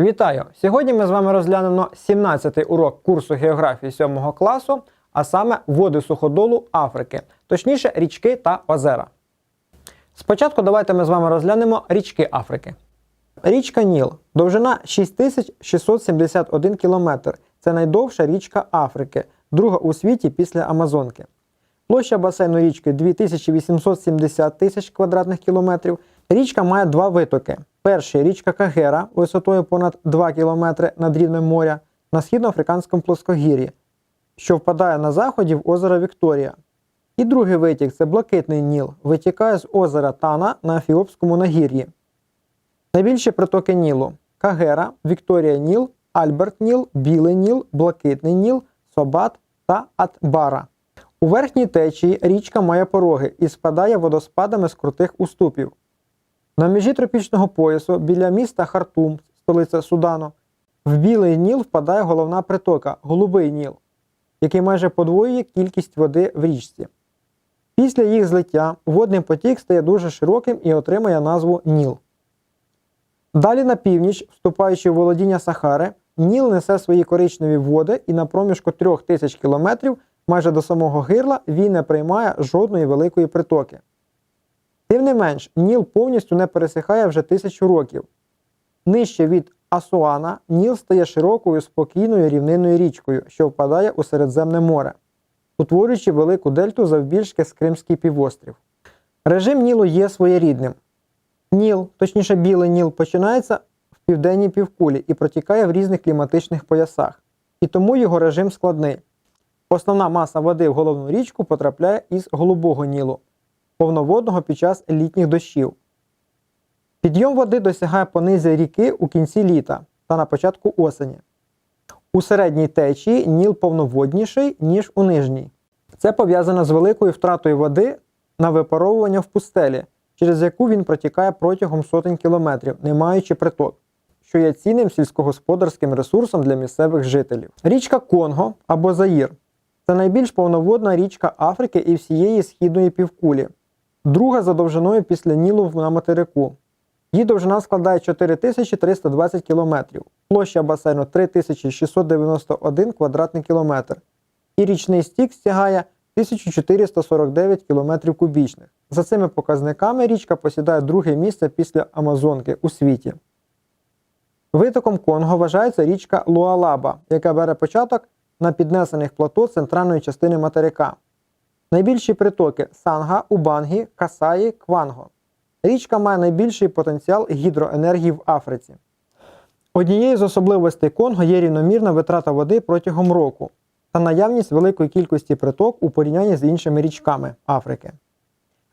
Вітаю! Сьогодні ми з вами розглянемо 17-й урок курсу географії 7 класу, а саме води суходолу Африки, точніше річки та озера. Спочатку давайте ми з вами розглянемо річки Африки. Річка Ніл. Довжина 6671 км. Це найдовша річка Африки, друга у світі після Амазонки. Площа басейну річки 2870 тисяч квадратних кілометрів. Річка має два витоки. Перший річка Кагера висотою понад 2 км над рівнем моря на східноафриканському плоскогір'ї, що впадає на заході в озеро Вікторія. І другий витік це блакитний Ніл, витікає з озера Тана на Ефіопському нагір'ї. Найбільші притоки Нілу Кагера, Вікторія Ніл, Альберт Ніл, Білий Ніл, Блакитний Ніл, Собат та Атбара. У верхній течії річка має пороги і спадає водоспадами з крутих уступів. На межі тропічного поясу біля міста Хартум, столиця Судану, в Білий Ніл впадає головна притока Голубий Ніл, який майже подвоює кількість води в річці. Після їх злиття водний потік стає дуже широким і отримує назву Ніл. Далі на північ, вступаючи в володіння Сахари, Ніл несе свої коричневі води і на проміжку трьох тисяч кілометрів майже до самого гирла він не приймає жодної великої притоки. Тим не менш, Ніл повністю не пересихає вже тисячу років. Нижче від Асуана Ніл стає широкою спокійною рівнинною річкою, що впадає у Середземне море, утворюючи велику дельту завбільшки з Кримський півострів. Режим Нілу є своєрідним. Ніл, точніше білий Ніл, починається в південній півкулі і протікає в різних кліматичних поясах, і тому його режим складний. Основна маса води в головну річку потрапляє із голубого Нілу, повноводного під час літніх дощів. Підйом води досягає понизі ріки у кінці літа та на початку осені. У середній течії Ніл повноводніший, ніж у нижній. Це пов'язано з великою втратою води на випаровування в пустелі, через яку він протікає протягом сотень кілометрів, не маючи приток, що є цінним сільськогосподарським ресурсом для місцевих жителів. Річка Конго або Заїр це найбільш повноводна річка Африки і всієї східної півкулі, друга за довжиною після Нілу на материку. Її довжина складає 4320 км, площа басейну 3691 квадратний кілометр, і річний стік стягає 1449 км кубічних. За цими показниками річка посідає друге місце після Амазонки у світі. Витоком Конго вважається річка Луалаба, яка бере початок на піднесених плато центральної частини материка. Найбільші притоки Санга, Убангі, Касаї, Кванго. Річка має найбільший потенціал гідроенергії в Африці. Однією з особливостей Конго є рівномірна витрата води протягом року та наявність великої кількості приток у порівнянні з іншими річками Африки.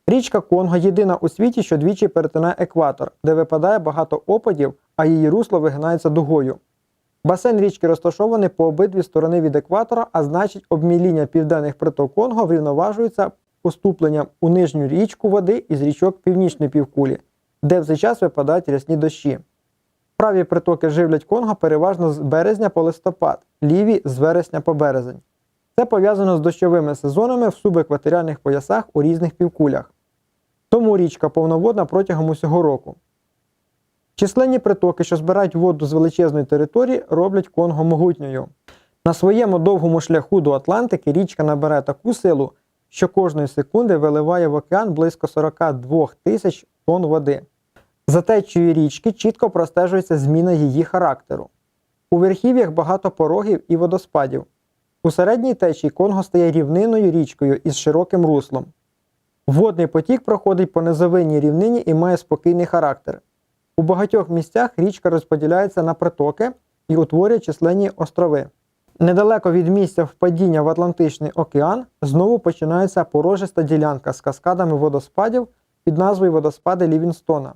Річка Конго єдина у світі, що двічі перетинає екватор, де випадає багато опадів, а її русло вигинається дугою. Басейн річки розташований по обидві сторони від екватора, а значить, обміління південних приток Конго врівноважується поступленням у нижню річку води із річок північної півкулі, де в цей час випадають рясні дощі. Праві притоки живлять Конго переважно з березня по листопад, ліві з вересня по березень. Це пов'язано з дощовими сезонами в субекваторіальних поясах у різних півкулях. Тому річка повноводна протягом усього року. Численні притоки, що збирають воду з величезної території, роблять Конго могутньою. На своєму довгому шляху до Атлантики річка набере таку силу, що кожної секунди виливає в океан близько 42 тисяч тонн води. За течією річки чітко простежується зміна її характеру. У верхів'ях багато порогів і водоспадів. У середній течії Конго стає рівниною річкою із широким руслом. Водний потік проходить по низовинній рівнині і має спокійний характер. У багатьох місцях річка розподіляється на притоки і утворює численні острови. Недалеко від місця впадіння в Атлантичний океан знову починається порожиста ділянка з каскадами водоспадів під назвою Водоспади Лівінстона.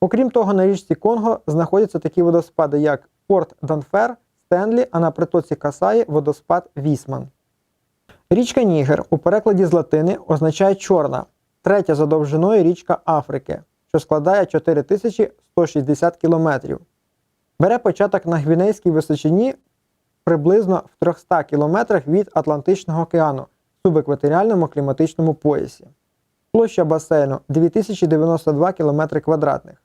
Окрім того, на річці Конго знаходяться такі водоспади, як Порт Данфер, Стенлі, а на притоці Касаї водоспад Вісман. Річка Нігер у перекладі з латини означає чорна, третя за довжиною річка Африки, що складає 4160 км. Бере початок на Гвінейській височині приблизно в 300 км від Атлантичного океану в субекваторіальному кліматичному поясі. Площа басейну 2092 км квадратних.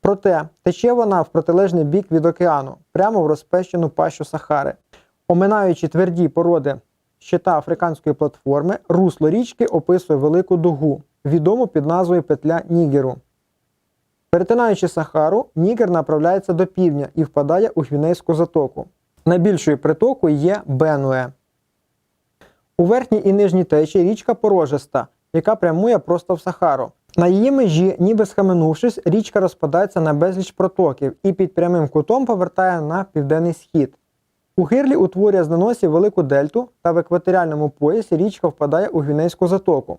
Проте тече вона в протилежний бік від океану, прямо в розпещену пащу Сахари. Оминаючи тверді породи щита африканської платформи, русло річки описує велику дугу, відому під назвою Петля Нігеру. Перетинаючи Сахару, Нігер направляється до півдня і впадає у Гвінейську затоку. Найбільшою притокою є Бенуе. У верхній і нижній течії річка порожиста, яка прямує просто в Сахару. На її межі, ніби схаменувшись, річка розпадається на безліч протоків і під прямим кутом повертає на південний схід. У гирлі утворює з наносів велику дельту та в екваторіальному поясі річка впадає у Гвінейську затоку.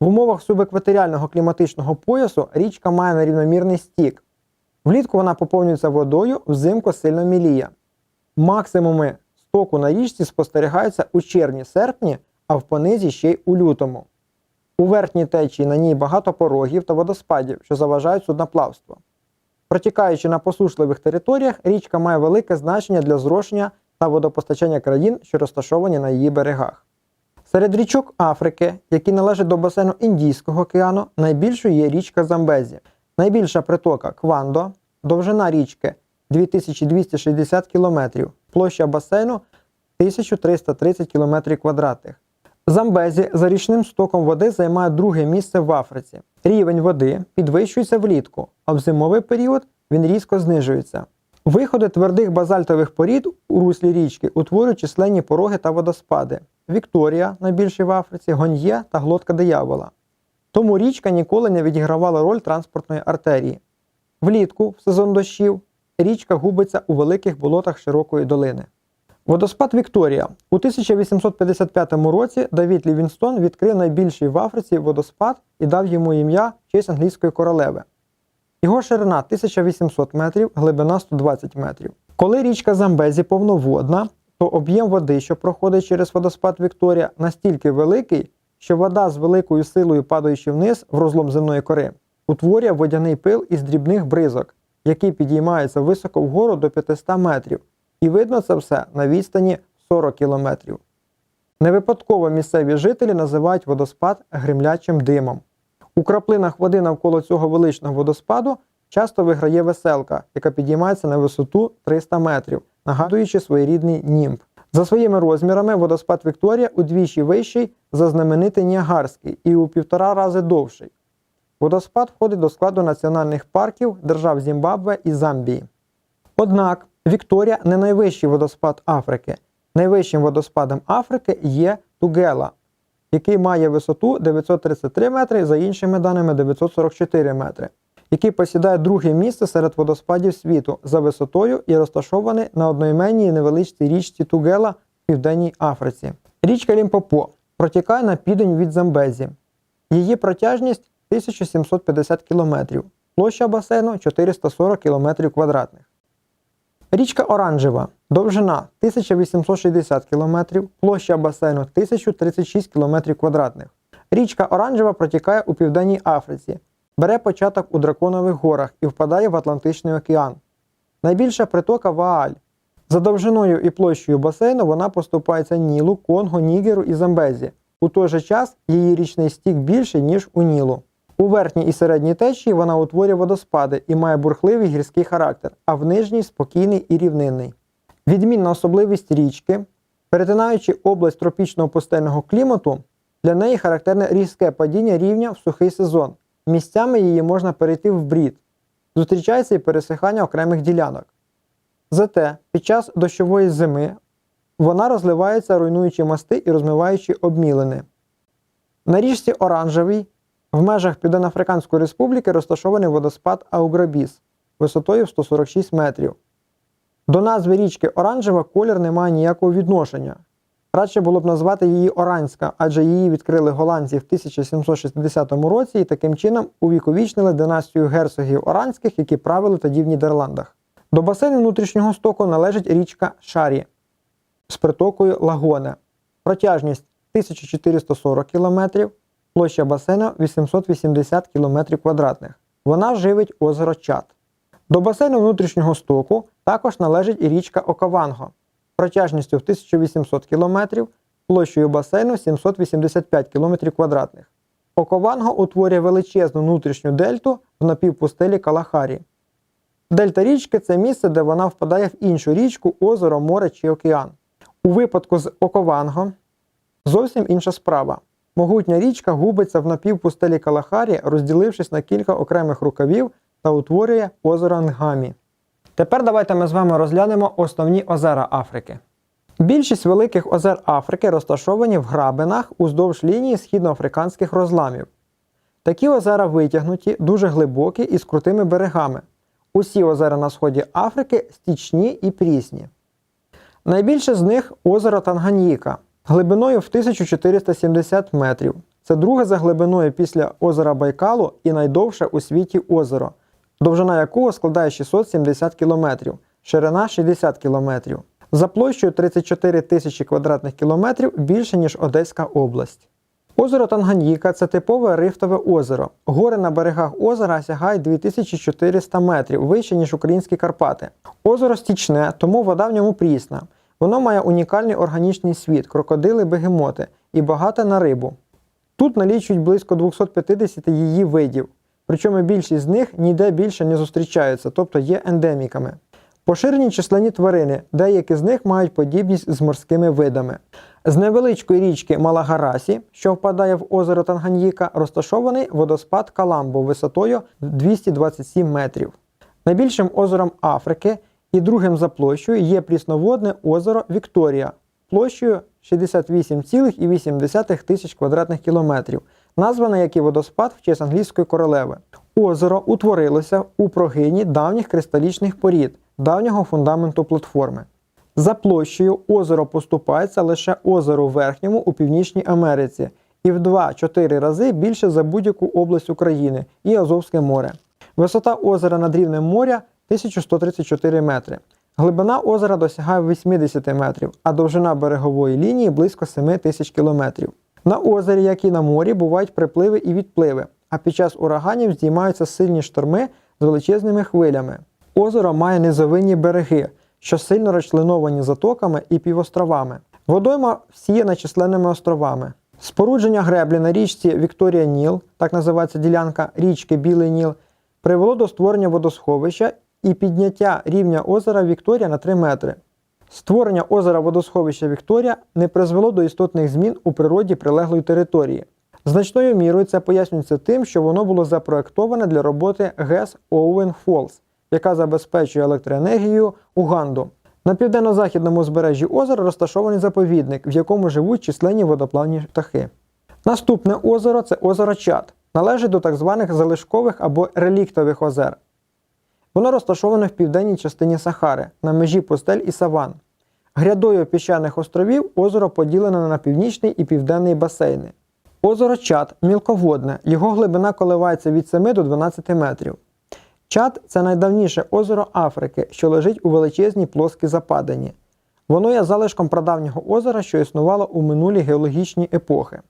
В умовах субекваторіального кліматичного поясу річка має нерівномірний стік. Влітку вона поповнюється водою, взимку сильно міліє. Максимуми стоку на річці спостерігаються у червні-серпні, а в понизі ще й у лютому. У верхній течії на ній багато порогів та водоспадів, що заважають судноплавство. Протікаючи на посушливих територіях, річка має велике значення для зрошення та водопостачання країн, що розташовані на її берегах. Серед річок Африки, які належать до басейну Індійського океану, найбільшою є річка Замбезі. Найбільша притока Квандо, довжина річки 2260 км, площа басейну 1330 км квадратних. Замбезі за річним стоком води займає друге місце в Африці. Рівень води підвищується влітку, а в зимовий період він різко знижується. Виходи твердих базальтових порід у руслі річки утворюють численні пороги та водоспади. Вікторія, найбільший в Африці, Гоньє та глотка диявола. Тому річка ніколи не відігравала роль транспортної артерії. Влітку, в сезон дощів, річка губиться у великих болотах широкої долини. Водоспад Вікторія. У 1855 році Давід Лівінстон відкрив найбільший в Африці водоспад і дав йому ім'я честь англійської королеви. Його ширина 1800 метрів, глибина 120 метрів. Коли річка Замбезі повноводна, то об'єм води, що проходить через водоспад Вікторія, настільки великий, що вода з великою силою, падаючи вниз в розлом земної кори, утворює водяний пил із дрібних бризок, який підіймається високо вгору до 500 метрів. І видно це все на відстані 40 кілометрів. Невипадково місцеві жителі називають водоспад гримлячим димом. У краплинах води навколо цього величного водоспаду часто виграє веселка, яка підіймається на висоту 300 метрів, нагадуючи своєрідний німб. За своїми розмірами водоспад Вікторія удвічі вищий за знаменитий Ніагарський і у півтора рази довший. Водоспад входить до складу національних парків держав Зімбабве і Замбії. Однак Вікторія не найвищий водоспад Африки. Найвищим водоспадом Африки є Тугела, який має висоту 933 метри, за іншими даними 944 метри, який посідає друге місце серед водоспадів світу за висотою і розташований на одноіменній невеличкій річці Тугела в Південній Африці. Річка Лімпопо протікає на південь від Замбезі. Її протяжність 1750 км, площа басейну 440 км квадратних. Річка Оранжева. Довжина 1860 км, площа басейну 1036 км квадратних. Річка Оранжева протікає у Південній Африці, бере початок у Драконових горах і впадає в Атлантичний океан. Найбільша притока Вааль. За довжиною і площею басейну вона поступається Нілу, Конго, Нігеру і Замбезі. У той же час її річний стік більший, ніж у Нілу. У верхній і середній течії вона утворює водоспади і має бурхливий гірський характер, а в нижній спокійний і рівнинний. Відмінна особливість річки, перетинаючи область тропічного пустельного клімату, для неї характерне різке падіння рівня в сухий сезон. Місцями її можна перейти в брід. Зустрічається і пересихання окремих ділянок. Зате під час дощової зими вона розливається, руйнуючи мости і розмиваючи обмілини. На річці Оранжевій в межах Південно-Африканської Республіки розташований водоспад Ауграбіс висотою в 146 метрів. До назви річки Оранжева колір не має ніякого відношення. Радше було б назвати її Оранська, адже її відкрили голландці в 1760 році і таким чином увіковічнили династію герцогів Оранських, які правили тоді в Нідерландах. До басейну внутрішнього стоку належить річка Шарі з притокою Лагоне. Протяжність 1440 км, площа басейну 880 км квадратних. Вона живить озеро Чад. До басейну внутрішнього стоку також належить і річка Окаванго протяжністю в 1800 км, площею басейну 785 км квадратних. Окованго утворює величезну внутрішню дельту в напівпустелі Калахарі. Дельта річки це місце, де вона впадає в іншу річку, озеро, море чи океан. У випадку з Окованго зовсім інша справа. Могутня річка губиться в напівпустелі Калахарі, розділившись на кілька окремих рукавів та утворює озеро Нгамі. Тепер давайте ми з вами розглянемо основні озера Африки. Більшість великих озер Африки розташовані в грабинах уздовж лінії східноафриканських розламів. Такі озера витягнуті, дуже глибокі і з крутими берегами. Усі озера на сході Африки стічні і прісні. Найбільше з них озеро Танганьїка глибиною в 1470 метрів. Це друге за глибиною після озера Байкалу і найдовше у світі озеро, довжина якого складає 670 км, ширина 60 км. За площею 34 тисячі квадратних кілометрів більше, ніж Одеська область. Озеро Танганьїка це типове рифтове озеро. Гори на берегах озера сягають 2400 метрів вище, ніж українські Карпати. Озеро стічне, тому вода в ньому прісна. Воно має унікальний органічний світ, крокодили, бегемоти і багато на рибу. Тут налічують близько 250 її видів, причому більшість з них ніде більше не зустрічаються, тобто є ендеміками. Поширені численні тварини, деякі з них мають подібність з морськими видами. З невеличкої річки Малагарасі, що впадає в озеро Танганьїка, розташований водоспад Каламбо висотою 227 метрів. Найбільшим озером Африки і другим за площею є прісноводне озеро Вікторія площею 68,8 тисяч квадратних кілометрів, назване як і водоспад в честь англійської королеви. Озеро утворилося у прогині давніх кристалічних порід, давнього фундаменту платформи. За площею озеро поступається лише озеру Верхньому у Північній Америці і в 2-4 рази більше за будь-яку область України і Азовське море. Висота озера над рівнем моря 1134 метри. Глибина озера досягає 80 метрів, а довжина берегової лінії близько 7 тисяч кілометрів. На озері, як і на морі, бувають припливи і відпливи, а під час ураганів здіймаються сильні шторми з величезними хвилями. Озеро має низовинні береги, що сильно розчленовані затоками і півостровами. Водойма всіяна численними островами. Спорудження греблі на річці Вікторія Ніл, так називається ділянка річки Білий Ніл, привело до створення водосховища і підняття рівня озера Вікторія на 3 метри. Створення озера водосховища Вікторія не призвело до істотних змін у природі прилеглої території. Значною мірою це пояснюється тим, що воно було запроектоване для роботи ГЕС Оуен Фолс, яка забезпечує електроенергію Уганду. На південно-західному узбережжі озера розташований заповідник, в якому живуть численні водоплавні птахи. Наступне озеро це озеро Чад, належить до так званих залишкових або реліктових озер. Воно розташоване в південній частині Сахари, на межі пустель і саван. Грядою піщаних островів озеро поділене на північний і південний басейни. Озеро Чад мілководне, його глибина коливається від 7 до 12 метрів. Чад це найдавніше озеро Африки, що лежить у величезній плоскій западині. Воно є залишком прадавнього озера, що існувало у минулі геологічні епохи.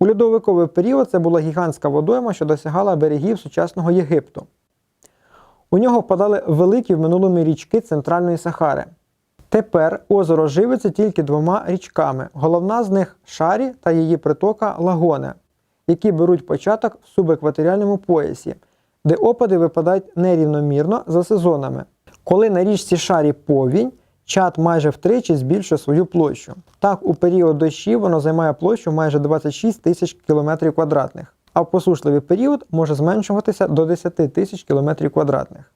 У льодовиковий період це була гігантська водойма, що досягала берегів сучасного Єгипту. У нього впадали великі в минулому річки Центральної Сахари. Тепер озеро живиться тільки двома річками. Головна з них Шарі та її притока Лагоне, які беруть початок в субекваторіальному поясі, де опади випадають нерівномірно за сезонами. Коли на річці Шарі повінь, чат майже втричі збільшує свою площу. Так, у період дощів воно займає площу майже 26 тисяч кілометрів квадратних, а в посушливий період може зменшуватися до 10 тисяч кілометрів квадратних.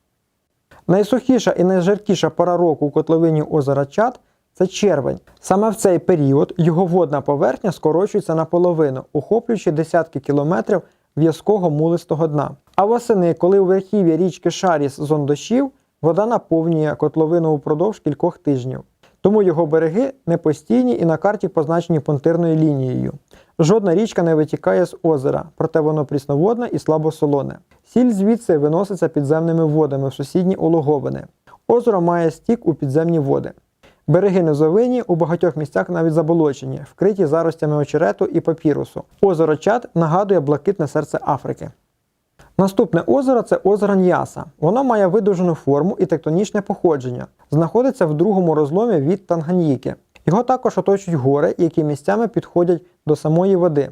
Найсухіша і найжаркіша пора року у котловині озера Чад це червень. Саме в цей період його водна поверхня скорочується наполовину, охоплюючи десятки кілометрів в'язкого мулистого дна. А восени, коли у верхів'я річки Шаріс зон дощів, вода наповнює котловину упродовж кількох тижнів. Тому його береги непостійні і на карті позначені пунктирною лінією. Жодна річка не витікає з озера, проте воно прісноводне і слабосолоне. Сіль звідси виноситься підземними водами в сусідні улоговини. Озеро має стік у підземні води. Береги низовинні у багатьох місцях навіть заболочені, вкриті заростями очерету і папірусу. Озеро Чад нагадує блакитне серце Африки. Наступне озеро це озеро Ньяса. Воно має видовжену форму і тектонічне походження. Знаходиться в другому розломі від Танганьїки. Його також оточують гори, які місцями підходять до самої води.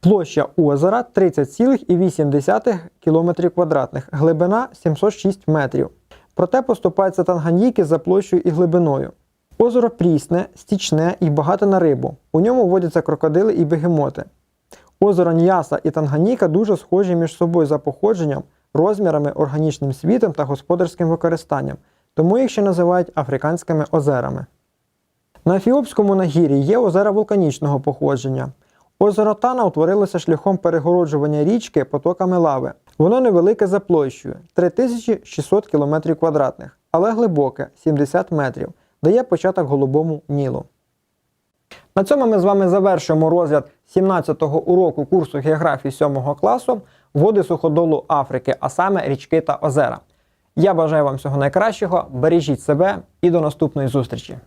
Площа озера 30,8 км квадратних, глибина 706 метрів. проте поступається Танганьїки за площею і глибиною. Озеро прісне, стічне і багате на рибу. У ньому водяться крокодили і бегемоти. Озеро Ньяса і Танганіка дуже схожі між собою за походженням, розмірами, органічним світом та господарським використанням, тому їх ще називають африканськими озерами. На Ефіопському нагір'ї є озера вулканічного походження. Озеро Тана утворилося шляхом перегороджування річки потоками лави. Воно невелике за площею 3600 км квадратних, але глибоке 70 метрів, дає початок голубому Нілу. На цьому ми з вами завершуємо розгляд 17-го уроку курсу географії 7 класу води суходолу Африки, а саме річки та озера. Я бажаю вам всього найкращого, бережіть себе і до наступної зустрічі!